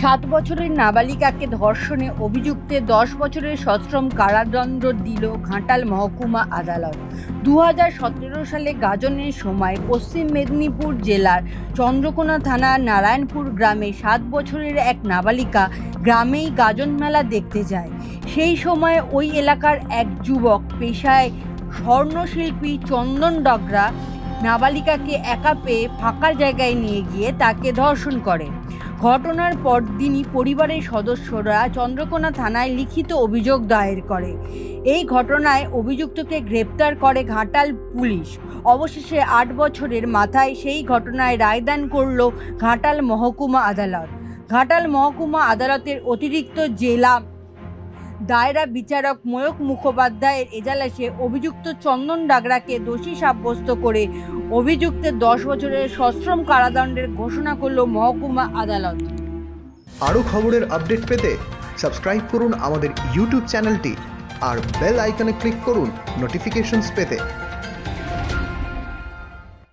সাত বছরের নাবালিকাকে ধর্ষণে অভিযুক্তে দশ বছরের সশ্রম কারাদণ্ড দিল ঘাটাল মহকুমা আদালত। দু সালে গাজনের সময় পশ্চিম মেদিনীপুর জেলার চন্দ্রকোনা থানার নারায়ণপুর গ্রামে সাত বছরের এক নাবালিকা গ্রামেই গাজন মেলা দেখতে যায়। সেই সময় ওই এলাকার এক যুবক পেশায় স্বর্ণশিল্পী চন্দন ডগরা নাবালিকাকে একা পেয়ে ফাঁকা জায়গায় নিয়ে গিয়ে তাকে ধর্ষণ করে। ঘটনার পরদিনই পরিবারের সদস্যরা চন্দ্রকোনা থানায় লিখিত অভিযোগ দায়ের করে। এই ঘটনায় অভিযুক্তকে গ্রেপ্তার করে ঘাটাল পুলিশ। অবশেষে আট বছরের মাথায় সেই ঘটনায় রায়দান করল ঘাটাল মহকুমা আদালত। ঘাটাল মহকুমা আদালতের অতিরিক্ত জেলা দায়রা বিচারক ময়ক মুখোপাধ্যায়ের এজালাসে অভিযুক্ত চন্দন ডাগরাকে দোষী সাব্যস্ত করে অভিযুক্তের দশ বছরের সশ্রম কারাদণ্ডের ঘোষণা করল মহকুমা আদালত। আরও খবরের আপডেট পেতে সাবস্ক্রাইব করুন আমাদের ইউটিউব চ্যানেলটি আর বেল আইকনে ক্লিক করুন নোটিফিকেশনস পেতে।